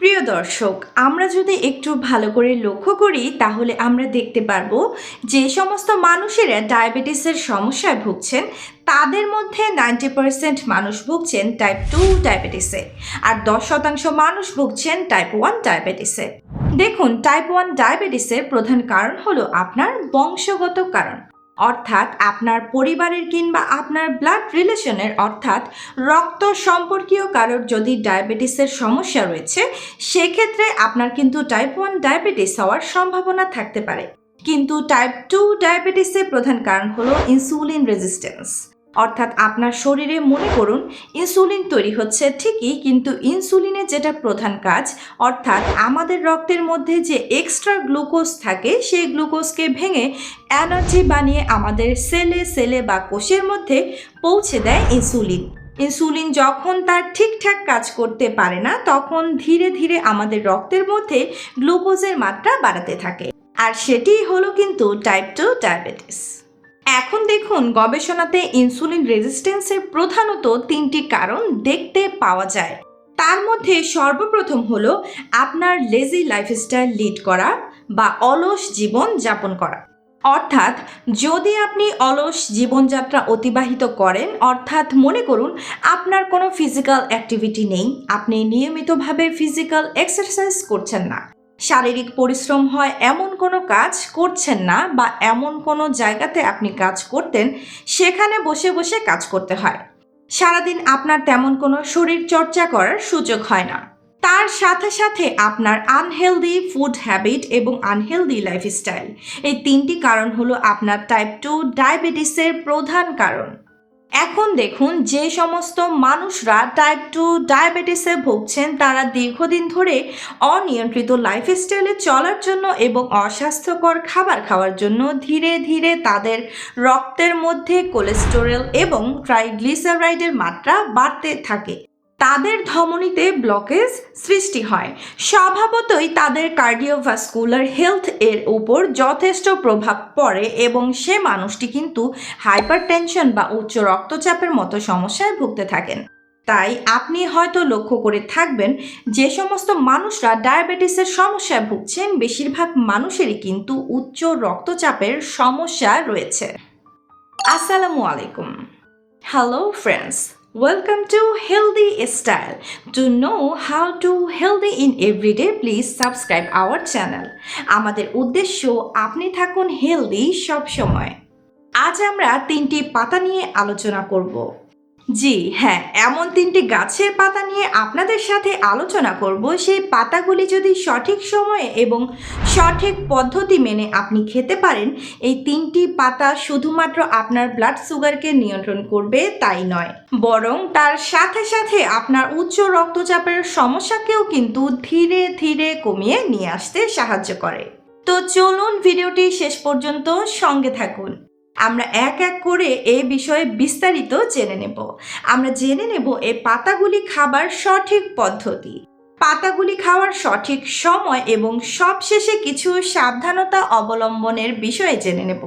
প্রিয় দর্শক, আমরা যদি একটু ভালো করে লক্ষ্য করি, তাহলে আমরা দেখতে পারব যে সমস্ত মানুষেরা ডায়াবেটিসের সমস্যায় ভুগছেন, তাদের মধ্যে নাইনটি পার্সেন্ট মানুষ ভুগছেন টাইপ টু ডায়াবেটিসে আর দশ শতাংশ মানুষ ভুগছেন টাইপ ওয়ান ডায়াবেটিসে দেখুন টাইপ ওয়ান ডায়াবেটিসের প্রধান কারণ হলো আপনার বংশগত কারণ। অর্থাৎ আপনার পরিবারের কিংবা আপনার ব্লাড রিলেশনের অর্থাৎ রক্ত সম্পর্কীয় কারোর যদি ডায়াবেটিসের সমস্যা রয়েছে, সেক্ষেত্রে আপনার কিন্তু টাইপ ওয়ান ডায়াবেটিস হওয়ার সম্ভাবনা থাকতে পারে। কিন্তু টাইপ টু ডায়াবেটিসের প্রধান কারণ হলো ইনসুলিন রেজিস্ট্যান্স অর্থাৎ আপনার শরীরে মনে করুন, ইনসুলিন তৈরি হচ্ছে ঠিকই, কিন্তু ইনসুলিনের যেটা প্রধান কাজ, অর্থাৎ আমাদের রক্তের মধ্যে যে এক্সট্রা গ্লুকোজ থাকে, সেই গ্লুকোজকে ভেঙে এনার্জি বানিয়ে আমাদের সেলে সেলে বা কোষের মধ্যে পৌঁছে দেয় ইনসুলিন ইনসুলিন যখন তার ঠিকঠাক কাজ করতে পারে না, তখন ধীরে ধীরে আমাদের রক্তের মধ্যে গ্লুকোজের মাত্রা বাড়াতে থাকে। আর সেটিই হলো কিন্তু টাইপ টু ডায়াবেটিস এখন দেখুন, গবেষণাতে ইনসুলিন রেজিস্ট্যান্সের প্রধানত তিনটি কারণ দেখতে পাওয়া যায়। তার মধ্যে সর্বপ্রথম হলো আপনার লেজি লাইফস্টাইল লিড করা বা অলস জীবন যাপন করা। অর্থাৎ, যদি আপনি অলস জীবনযাত্রা অতিবাহিত করেন, অর্থাৎ মনে করুন আপনার কোনো ফিজিক্যাল অ্যাক্টিভিটি নেই, আপনি নিয়মিতভাবে ফিজিক্যাল এক্সারসাইজ করছেন না। শারীরিক পরিশ্রম হয়, এমন কোনো কাজ করছেন না বা এমন কোনো জায়গাতে আপনি কাজ করতেন, সেখানে বসে বসে কাজ করতে হয়। সারাদিন আপনার তেমন কোনো শরীর চর্চা করার সুযোগ হয় না। তার সাথে সাথে আপনার আনহেলদি ফুড হ্যাবিট এবং আনহেলদি লাইফস্টাইল এই তিনটি কারণ হলো আপনার টাইপ টু ডায়াবেটিসের প্রধান কারণ। এখন দেখুন যে সমস্ত মানুষরা টাইপ টু ডায়াবেটিসে ভুগছেন, তারা দীর্ঘদিন ধরে অনিয়ন্ত্রিত লাইফস্টাইলে চলার জন্য এবং অস্বাস্থ্যকর খাবার খাওয়ার জন্য ধীরে ধীরে তাদের রক্তের মধ্যে কোলেস্টেরল এবং ট্রাইগ্লিসারাইডের মাত্রা বাড়তে থাকে। তাদের ধমনীতে ব্লকেজ সৃষ্টি হয়। স্বভাবতই তাদের কার্ডিওভাস্কুলার হেলথ এর উপর যথেষ্ট প্রভাব পড়ে এবং সে মানুষটি কিন্তু হাইপার টেনশন বা উচ্চ রক্তচাপের মতো সমস্যায় ভুগতে থাকেন। তাই আপনি হয়তো লক্ষ্য করে থাকবেন, যে সমস্ত মানুষরা ডায়াবেটিসের সমস্যায় ভুগছেন, বেশিরভাগ মানুষেরই কিন্তু উচ্চ রক্তচাপের সমস্যা রয়েছে। আসসালামু আলাইকুম। Hello friends welcome to healthy style to know how to healthy in everyday please subscribe our channel আমাদের উদ্দেশ্য, আপনি থাকুন হেলদি সব সময় আজ আমরা তিনটি পাতা নিয়ে আলোচনা করব। জি হ্যাঁ এমন তিনটি গাছের পাতা নিয়ে আপনাদের সাথে আলোচনা করব। সেই পাতাগুলি যদি সঠিক সময়ে এবং সঠিক পদ্ধতি মেনে আপনি খেতে পারেন, এই তিনটি পাতা শুধুমাত্র আপনার ব্লাড সুগারকে নিয়ন্ত্রণ করবে, তাই নয়। বরং তার সাথে সাথে আপনার উচ্চ রক্তচাপের সমস্যাকেও কিন্তু ধীরে ধীরে কমিয়ে নিয়ে আসতে সাহায্য করে। তো চলুন ভিডিওটি শেষ পর্যন্ত সঙ্গে থাকুন। আমরা এক এক করে এই বিষয়ে বিস্তারিত জেনে নেব। আমরা জেনে নেব এই পাতাগুলি খাবার সঠিক পদ্ধতি। পাতাগুলি খাওয়ার সঠিক সময় এবং সবশেষে কিছু সাবধানতা অবলম্বনের বিষয়ে জেনে নেব।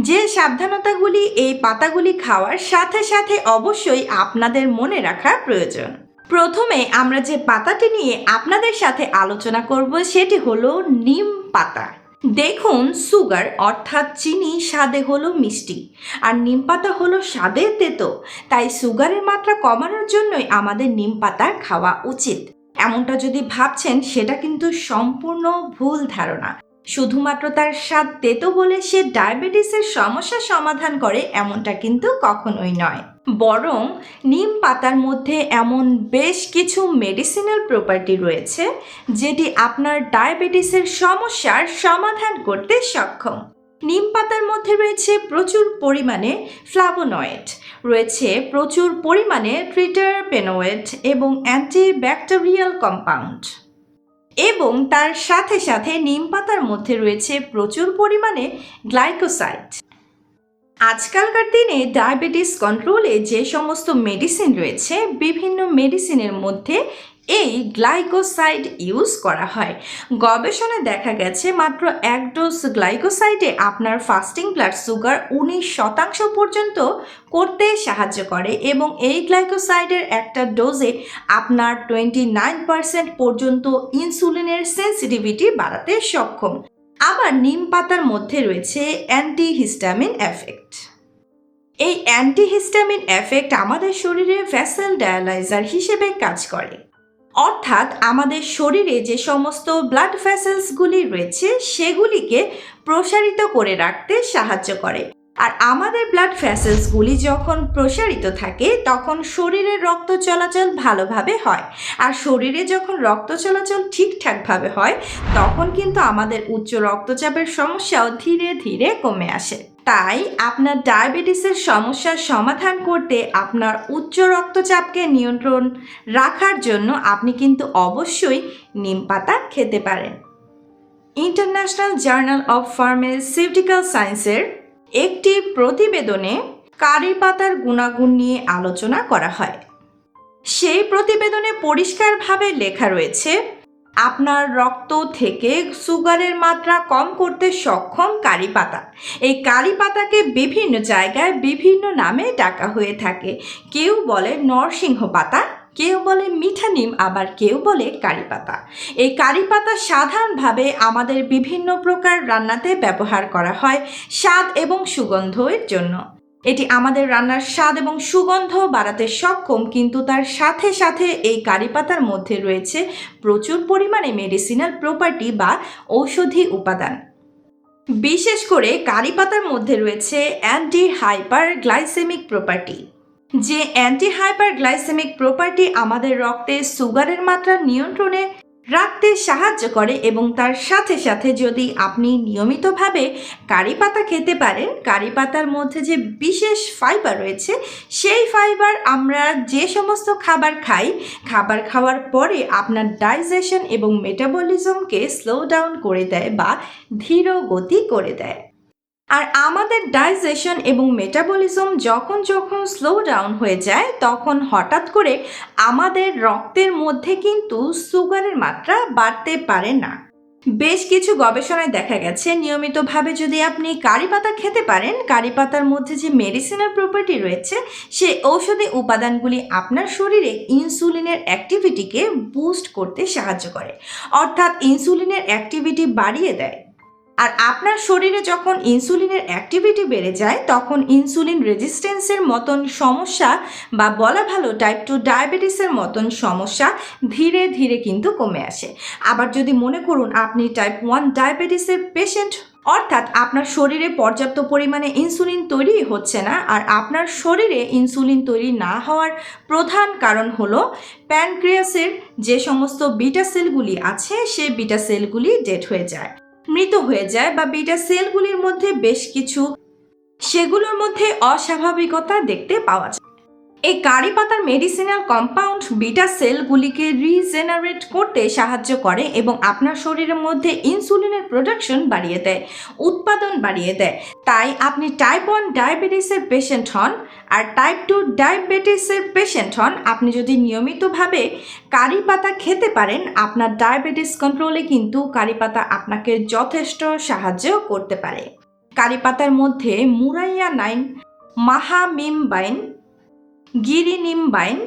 যে সাবধানতাগুলি এই পাতাগুলি খাওয়ার সাথে সাথে অবশ্যই আপনাদের মনে রাখা প্রয়োজন। প্রথমে আমরা যে পাতাটি নিয়ে আপনাদের সাথে আলোচনা করব সেটি হলো নিম পাতা। দেখুন, সুগার অর্থাৎ চিনি স্বাদে হলো মিষ্টি আর নিম পাতা হলো স্বাদে তেতো। তাই সুগারের মাত্রা কমানোর জন্যই আমাদের নিম পাতা খাওয়া উচিত। এমনটা যদি ভাবছেন, সেটা কিন্তু সম্পূর্ণ ভুল ধারণা। শুধুমাত্র তার স্বাদ তেতো বলে সে ডায়াবেটিসের সমস্যা সমাধান করে এমনটা কিন্তু কখনোই নয়। বরং নিম পাতার মধ্যে এমন বেশ কিছু মেডিসিনাল প্রপার্টি রয়েছে, যেটি আপনার ডায়াবেটিসের সমস্যার সমাধান করতে সক্ষম। নিম পাতার মধ্যে রয়েছে প্রচুর পরিমাণে ফ্লাভোনয়েড, রয়েছে প্রচুর পরিমাণে ট্রিটারপেনোয়েড এবং অ্যান্টিব্যাকটেরিয়াল কম্পাউন্ড। এবং তার সাথে সাথে নিম পাতার মধ্যে রয়েছে প্রচুর পরিমাণে গ্লাইকোসাইড আজকালকার দিনে ডায়াবেটিস কন্ট্রোলে যে সমস্ত মেডিসিন রয়েছে, বিভিন্ন মেডিসিনের মধ্যে এই গ্লাইকোসাইড ইউজ করা হয়। গবেষণায় দেখা গেছে মাত্র এক ডোজ গ্লাইকোসাইডে আপনার ফাস্টিং ব্লাড সুগার উনিশ শতাংশ পর্যন্ত করতে সাহায্য করে এবং এই গ্লাইকোসাইডের একটা ডোজে আপনার টোয়েন্টি নাইন পার্সেন্ট পর্যন্ত ইনসুলিনের সেন্সিটিভিটি বাড়াতে সক্ষম। আবার নিম পাতার মধ্যে রয়েছে অ্যান্টিহিস্টামিন এফেক্ট। এই অ্যান্টিহিস্টামিন এফেক্ট আমাদের শরীরে ভ্যাসেল ডায়ালাইজার হিসেবে কাজ করে। অর্থাৎ আমাদের শরীরে যে সমস্ত ব্লাড ভ্যাসেলসগুলি রয়েছে, সেগুলিকে প্রসারিত করে রাখতে সাহায্য করে। আর আমাদের ব্লাড ভ্যাসেলসগুলি যখন প্রসারিত থাকে, তখন শরীরের রক্ত চলাচল ভালোভাবে হয়। আর শরীরে যখন রক্ত চলাচল ঠিকঠাকভাবে হয়, তখন কিন্তু আমাদের উচ্চ রক্তচাপের সমস্যাও ধীরে ধীরে কমে আসে। তাই আপনার ডায়াবেটিসের সমস্যার সমাধান করতে আপনার উচ্চ রক্তচাপকে নিয়ন্ত্রণ রাখার জন্য আপনি কিন্তু অবশ্যই নিম পাতা খেতে পারেন। ইন্টারন্যাশনাল জার্নাল অফ ফার্মাসিউটিক্যাল সায়েন্সের একটি প্রতিবেদনে কারি পাতার গুণাগুণ নিয়ে আলোচনা করা হয়। সেই প্রতিবেদনে পরিষ্কারভাবে লেখা রয়েছে আপনার রক্ত থেকে সুগারের মাত্রা কম করতে সক্ষম কারি পাতা। এই কারি পাতাকে বিভিন্ন জায়গায় বিভিন্ন নামে ডাকা হয়ে থাকে। কেউ বলে নরসিংহ পাতা, কেউ বলে মিঠা নিম, আবার কেউ বলে কারি পাতা। এই কারি পাতা সাধারণভাবে আমাদের বিভিন্ন প্রকার রান্নাতে ব্যবহার করা হয় স্বাদ এবং সুগন্ধের জন্য। এটি আমাদের রান্নার স্বাদ এবং সুগন্ধ বাড়াতে সক্ষম, কিন্তু তার সাথে সাথে এই কারি পাতার মধ্যে রয়েছে প্রচুর পরিমাণে মেডিসিনাল প্রপার্টি বা ঔষধি উপাদান। বিশেষ করে কারি পাতার মধ্যে রয়েছে অ্যান্টি হাইপার গ্লাইসেমিক প্রপার্টি যে অ্যান্টি হাইপার গ্লাইসেমিক প্রপার্টি আমাদের রক্তে সুগারের মাত্রা নিয়ন্ত্রণে রাখতে সাহায্য করে এবং তার সাথে সাথে যদি আপনি নিয়মিতভাবে কারি পাতা খেতে পারেন, কারি পাতার মধ্যে যে বিশেষ ফাইবার রয়েছে, সেই ফাইবার আমরা যে সমস্ত খাবার খাই, খাবার খাওয়ার পরে আপনার ডাইজেশন এবং মেটাবলিজমকে স্লো ডাউন করে দেয় বা ধীর গতি করে দেয়। আর আমাদের ডাইজেশন এবং মেটাবলিজম যখন যখন স্লো ডাউন হয়ে যায়, তখন হঠাৎ করে আমাদের রক্তের মধ্যে কিন্তু সুগারের মাত্রা বাড়তে পারে না। বেশ কিছু গবেষণায় দেখা গেছে, নিয়মিতভাবে যদি আপনি কারি পাতা খেতে পারেন, কারি পাতার মধ্যে যে মেডিসিনাল প্রপার্টি রয়েছে, সেই ঔষধি উপাদানগুলি আপনার শরীরে ইনসুলিনের অ্যাক্টিভিটিকে বুস্ট করতে সাহায্য করে। অর্থাৎ ইনসুলিনের অ্যাক্টিভিটি বাড়িয়ে দেয়। আর আপনার শরীরে যখন ইনসুলিনের অ্যাক্টিভিটি বেড়ে যায়, তখন ইনসুলিন রেজিস্ট্যান্সের মতন সমস্যা বা বলা ভালো টাইপ টু ডায়াবেটিসের মতন সমস্যা ধীরে ধীরে কিন্তু কমে আসে। আবার যদি মনে করুন আপনি টাইপ ওয়ান ডায়াবেটিসের পেশেন্ট অর্থাৎ আপনার শরীরে পর্যাপ্ত পরিমাণে ইনসুলিন তৈরি হচ্ছে না আর আপনার শরীরে ইনসুলিন তৈরি না হওয়ার প্রধান কারণ হলো প্যানক্রিয়াসের যে সমস্ত বিটা সেলগুলি আছে সেই বিটা সেলগুলি ডেট হয়ে যায়। মৃত হয়ে যায় বা বিটা সেলগুলির মধ্যে বেশ কিছু, সেগুলোর মধ্যে অস্বাভাবিকতা দেখতে পাওয়া যায়। এই কারি পাতার মেডিসিনাল কম্পাউন্ড বিটা সেলগুলিকে রিজেনারেট করতে সাহায্য করে এবং আপনার শরীরের মধ্যে ইনসুলিনের প্রোডাকশন বাড়িয়ে দেয়, উৎপাদন বাড়িয়ে দেয়। তাই আপনি টাইপ ওয়ান ডায়াবেটিসের পেশেন্ট হন আর টাইপ টু ডায়াবেটিসের পেশেন্ট হন। আপনি যদি নিয়মিতভাবে কারি পাতা খেতে পারেন, আপনার ডায়াবেটিস কন্ট্রোলে কিন্তু কারি পাতা আপনাকে যথেষ্ট সাহায্য করতে পারে। কারি পাতার মধ্যে মুরাইয়া নাইন, মাহামিমবাইন গিরিনিমবাইন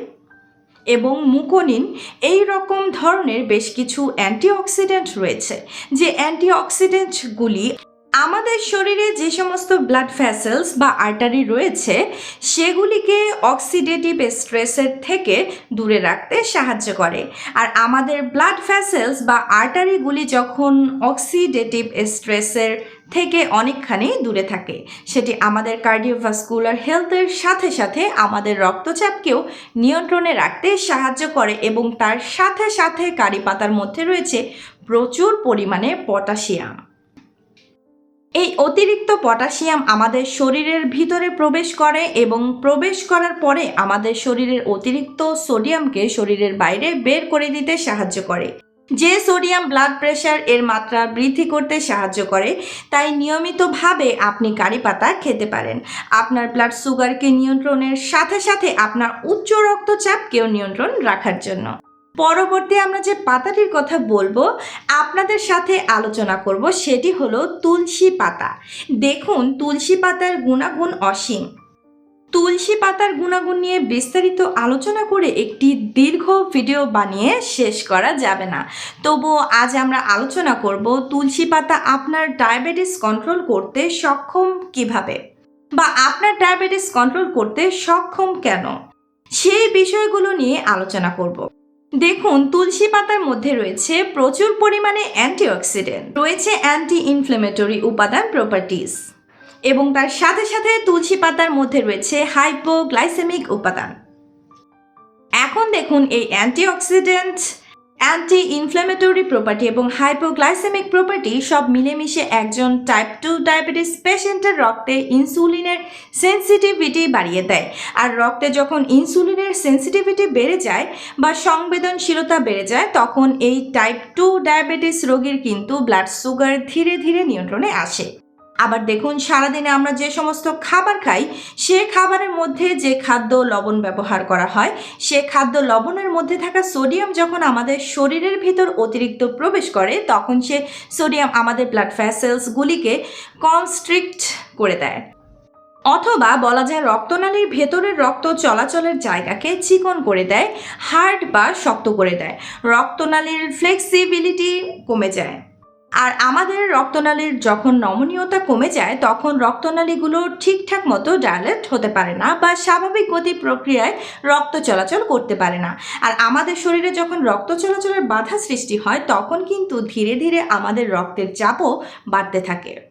এবং মুকোনিন এই রকম ধরনের বেশ কিছু অ্যান্টিঅক্সিডেন্ট রয়েছে। যে অ্যান্টিঅক্সিডেন্টগুলি আমাদের শরীরে যে সমস্ত ব্লাড ভ্যাসেলস বা আর্টারি রয়েছে, সেগুলিকে অক্সিডেটিভ স্ট্রেসের থেকে দূরে রাখতে সাহায্য করে। আর আমাদের ব্লাড ভ্যাসেলস বা আর্টারিগুলি যখন অক্সিডেটিভ স্ট্রেসের থেকে অনেকখানি দূরে থাকে। সেটি আমাদের কার্ডিওভাস্কুলার হেলথের সাথে সাথে আমাদের রক্তচাপকেও নিয়ন্ত্রণে রাখতে সাহায্য করে এবং তার সাথে সাথে কারি পাতার মধ্যে রয়েছে প্রচুর পরিমাণে পটাশিয়াম। এই অতিরিক্ত পটাশিয়াম আমাদের শরীরের ভিতরে প্রবেশ করে এবং প্রবেশ করার পরে আমাদের শরীরের অতিরিক্ত সোডিয়ামকে শরীরের বাইরে বের করে দিতে সাহায্য করে। যে সোডিয়াম ব্লাড প্রেশার এর মাত্রা বৃদ্ধি করতে সাহায্য করে, তাই নিয়মিতভাবে আপনি কারি পাতা খেতে পারেন। আপনার ব্লাড সুগারকে নিয়ন্ত্রণের সাথে সাথে আপনার উচ্চ রক্তচাপকেও নিয়ন্ত্রণ রাখার জন্য। পরবর্তী আমরা যে পাতাটির কথা বলব, আপনাদের সাথে আলোচনা করব, সেটি হলো তুলসী পাতা। দেখুন, তুলসী পাতার গুণাগুণ অসীম। তুলসী পাতার গুণাগুণ নিয়ে বিস্তারিত আলোচনা করে একটি দীর্ঘ ভিডিও বানিয়ে শেষ করা যাবে না। তবুও আজ আমরা আলোচনা করব তুলসী পাতা আপনার ডায়াবেটিস কন্ট্রোল করতে সক্ষম কীভাবে বা আপনার ডায়াবেটিস কন্ট্রোল করতে সক্ষম কেন? সেই বিষয়গুলো নিয়ে আলোচনা করব। দেখুন, তুলসী পাতার মধ্যে রয়েছে প্রচুর পরিমাণে অ্যান্টিঅক্সিডেন্ট। রয়েছে অ্যান্টি ইনফ্লেমেটরি উপাদান প্রপার্টিজ এবং তার সাথে সাথে তুলসী পাতার মধ্যে রয়েছে হাইপোগ্লাইসেমিক উপাদান। এখন দেখুন এই অ্যান্টিঅক্সিডেন্ট অ্যান্টি ইনফ্ল্যামেটরি প্রপার্টি এবং হাইপোগ্লাইসেমিক প্রপার্টি সব মিলেমিশে একজন টাইপ টু ডায়াবেটিস পেশেন্টের রক্তে ইনসুলিনের সেন্সিটিভিটি বাড়িয়ে দেয়। আর রক্তে যখন ইনসুলিনের সেন্সিটিভিটি বেড়ে যায় বা সংবেদনশীলতা বেড়ে যায়, তখন এই টাইপ টু ডায়াবেটিস রোগীর কিন্তু ব্লাড সুগার ধীরে ধীরে নিয়ন্ত্রণে আসে। আবার দেখুন, সারাদিনে আমরা যে সমস্ত খাবার খাই, সে খাবারের মধ্যে যে খাদ্য লবণ ব্যবহার করা হয়, সে খাদ্য লবণের মধ্যে থাকা সোডিয়াম যখন আমাদের শরীরের ভিতর অতিরিক্ত প্রবেশ করে, তখন সে সোডিয়াম আমাদের ব্লাড ফ্যাসেলসগুলিকে কনস্ট্রিক্ট করে দেয়। অথবা বলা যায় রক্তনালীর ভেতরের রক্ত চলাচলের জায়গাকে চিকন করে দেয় হার্ড বা শক্ত করে দেয়। রক্তনালীর ফ্লেক্সিবিলিটি কমে যায়। আর আমাদের রক্তনালীর যখন নমনীয়তা কমে যায়, তখন রক্তনালীগুলো ঠিকঠাক মতো ডায়ালেট হতে পারে না বা স্বাভাবিক গতি প্রক্রিয়ায় রক্ত চলাচল করতে পারে না। আর আমাদের শরীরে যখন রক্ত চলাচলের বাধা সৃষ্টি হয়, তখন কিন্তু ধীরে ধীরে আমাদের রক্তের চাপও বাড়তে থাকে।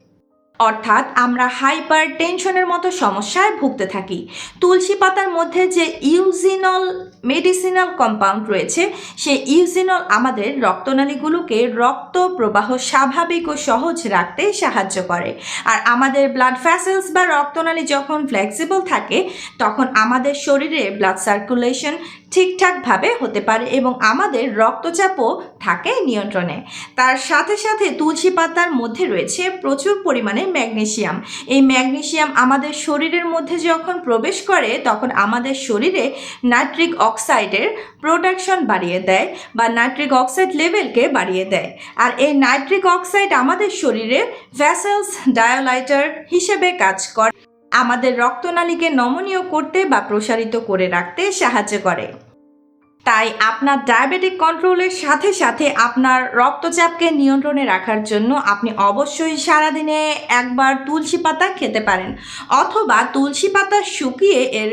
অর্থাৎ আমরা হাইপার টেনশনের মতো সমস্যায় ভুগতে থাকি। তুলসী পাতার মধ্যে যে ইউজিনল মেডিসিনাল কম্পাউন্ড রয়েছে, সেই ইউজিনল আমাদের রক্তনালীগুলোকে রক্ত প্রবাহ স্বাভাবিক ও সহজ রাখতে সাহায্য করে। আর আমাদের ব্লাড ভ্যাসেলস বা রক্তনালী যখন ফ্লেক্সিবল থাকে, তখন আমাদের শরীরে ব্লাড সার্কুলেশন ঠিকঠাকভাবে হতে পারে এবং আমাদের রক্তচাপও থাকে নিয়ন্ত্রণে। তার সাথে সাথে তুলসী পাতার মধ্যে রয়েছে প্রচুর পরিমাণে ম্যাগনেশিয়াম এই ম্যাগনেশিয়াম আমাদের শরীরের মধ্যে যখন প্রবেশ করে, তখন আমাদের শরীরে নাইট্রিক অক্সাইডের প্রোডাকশন বাড়িয়ে দেয় বা নাইট্রিক অক্সাইড লেভেলকে বাড়িয়ে দেয়। আর এই নাইট্রিক অক্সাইড আমাদের শরীরে ভ্যাসেলস ডায়োলাইটার হিসেবে কাজ করে। আমাদের রক্তনালীকে নমনীয় করতে বা প্রসারিত করে রাখতে সাহায্য করে। তাই আপনার ডায়াবেটিক কন্ট্রোলের সাথে সাথে আপনার রক্তচাপকে নিয়ন্ত্রণে রাখার জন্য আপনি অবশ্যই সারাদিনে একবার তুলসী পাতা খেতে পারেন অথবা তুলসী পাতা শুকিয়ে এর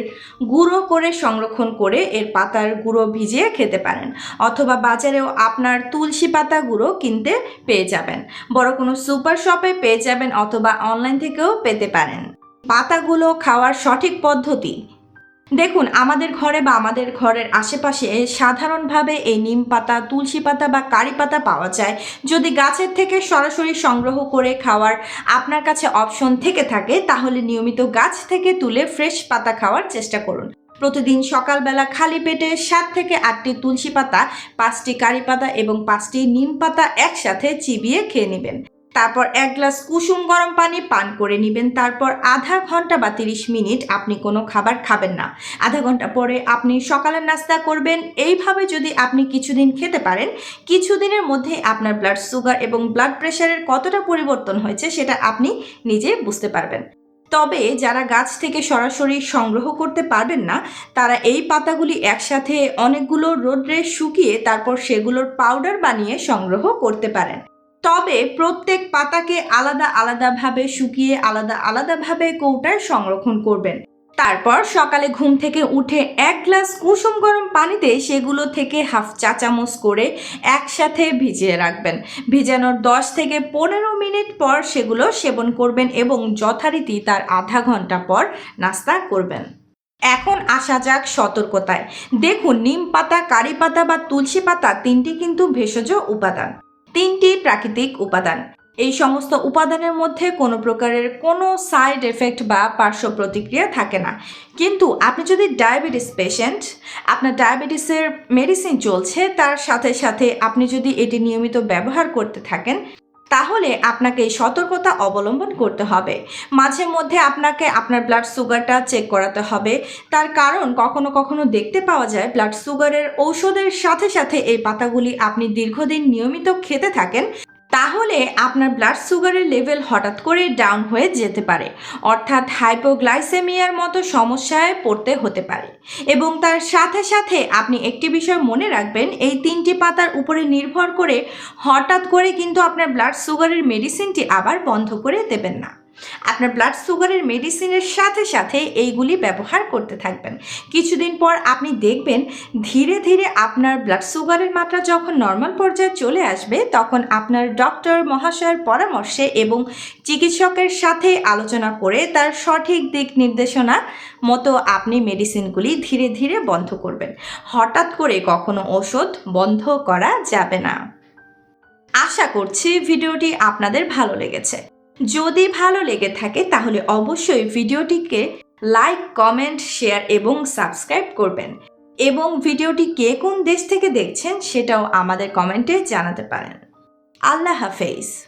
গুঁড়ো করে সংরক্ষণ করে এর পাতার গুঁড়ো ভিজিয়ে খেতে পারেন অথবা বাজারেও আপনার তুলসী পাতা গুঁড়ো কিনতে পেয়ে যাবেন। বড় কোনো সুপার শপে পেয়ে যাবেন অথবা অনলাইন থেকেও পেতে পারেন। পাতাগুলো খাওয়ার সঠিক পদ্ধতি? দেখুন, আমাদের ঘরে বা আমাদের ঘরের আশেপাশে সাধারণভাবে এই নিম পাতা, তুলসী পাতা বা কারি পাতা পাওয়া যায়। যদি গাছের থেকে সরাসরি সংগ্রহ করে খাওয়ার আপনার কাছে অপশন থেকে থাকে, তাহলে নিয়মিত গাছ থেকে তুলে ফ্রেশ পাতা খাওয়ার চেষ্টা করুন। প্রতিদিন সকালবেলা খালি পেটে সাত থেকে আটটি তুলসী পাতা, পাঁচটি কারি পাতা এবং পাঁচটি নিম পাতা একসাথে চিবিয়ে খেয়ে নেবেন। তারপর এক গ্লাস কুসুম গরম পানি পান করে নেবেন। তারপর আধা ঘণ্টা বা তিরিশ মিনিট আপনি কোনো খাবার খাবেন না। আধা ঘণ্টা পরে আপনি সকালের নাস্তা করবেন। এইভাবে যদি আপনি কিছুদিন খেতে পারেন, কিছুদিনের মধ্যে আপনার ব্লাড সুগার এবং ব্লাড প্রেশারের কতটা পরিবর্তন হয়েছে সেটা আপনি নিজে বুঝতে পারবেন। তবে যারা গাছ থেকে সরাসরি সংগ্রহ করতে পারবেন না, তারা এই পাতাগুলি একসাথে অনেকগুলো রোদ্রে শুকিয়ে তারপর সেগুলোর পাউডার বানিয়ে সংগ্রহ করতে পারেন। তবে প্রত্যেক পাতাকে আলাদা আলাদাভাবে শুকিয়ে আলাদা আলাদাভাবে কৌটায় সংরক্ষণ করবেন। তারপর সকালে ঘুম থেকে উঠে এক গ্লাস কুসুম গরম পানিতে সেগুলো থেকে হাফ চা চামচ করে একসাথে ভিজিয়ে রাখবেন। ভিজানোর দশ থেকে পনেরো মিনিট পর সেগুলো সেবন করবেন এবং যথারীতি তার আধা ঘণ্টা পর নাস্তা করবেন। এখন আসা যাক সতর্কতায়। দেখুন, নিম পাতা, কারি পাতা বা তুলসী পাতা তিনটি কিন্তু ভেষজ উপাদান। তিনটি প্রাকৃতিক উপাদান। এই সমস্ত উপাদানের মধ্যে কোনো প্রকারের কোনো সাইড এফেক্ট বা পার্শ্ব প্রতিক্রিয়া থাকে না। কিন্তু আপনি যদি ডায়াবেটিস পেশেন্ট আপনার ডায়াবেটিসের মেডিসিন চলছে, তার সাথে সাথে আপনি যদি এটি নিয়মিত ব্যবহার করতে থাকেন তাহলে আপনাকে এই সতর্কতা অবলম্বন করতে হবে। মাঝে মধ্যে আপনাকে আপনার ব্লাড সুগারটা চেক করাতে হবে। তার কারণ কখনো কখনো দেখতে পাওয়া যায় ব্লাড সুগারের ঔষধের সাথে সাথে এই পাতাগুলি আপনি দীর্ঘদিন নিয়মিত খেতে থাকেন। তাহলে আপনার ব্লাড সুগারের লেভেল হঠাৎ করে ডাউন হয়ে যেতে পারে, অর্থাৎ হাইপোগ্লাইসেমিয়ার মতো সমস্যায় পড়তে হতে পারে। এবং তার সাথে সাথে আপনি একটি বিষয় মনে রাখবেন, এই তিনটি পাতার উপরে নির্ভর করে হঠাৎ করে কিন্তু আপনার ব্লাড সুগারের মেডিসিনটি আবার বন্ধ করে দেবেন না। আপনার ব্লাড সুগারের মেডিসিনের সাথে সাথে এইগুলি ব্যবহার করতে থাকবেন। কিছুদিন পর আপনি দেখবেন ধীরে ধীরে আপনার ব্লাড সুগারের মাত্রা যখন নর্মাল পর্যায়ে চলে আসবে, তখন আপনার ডক্টর মহাশয়ের পরামর্শে এবং চিকিৎসকের সাথে আলোচনা করে তার সঠিক দিক নির্দেশনা মতো আপনি মেডিসিনগুলি ধীরে ধীরে বন্ধ করবেন। হঠাৎ করে কখনো ওষুধ বন্ধ করা যাবে না। আশা করছি ভিডিওটি আপনাদের ভালো লেগেছে। যদি ভালো লেগে থাকে, তাহলে অবশ্যই ভিডিওটিকে লাইক, কমেন্ট, শেয়ার এবং সাবস্ক্রাইব করবেন। এবং ভিডিওটি কে কোন দেশ থেকে দেখছেন, সেটাও আমাদের কমেন্টে জানাতে পারেন। আল্লাহ হাফেজ।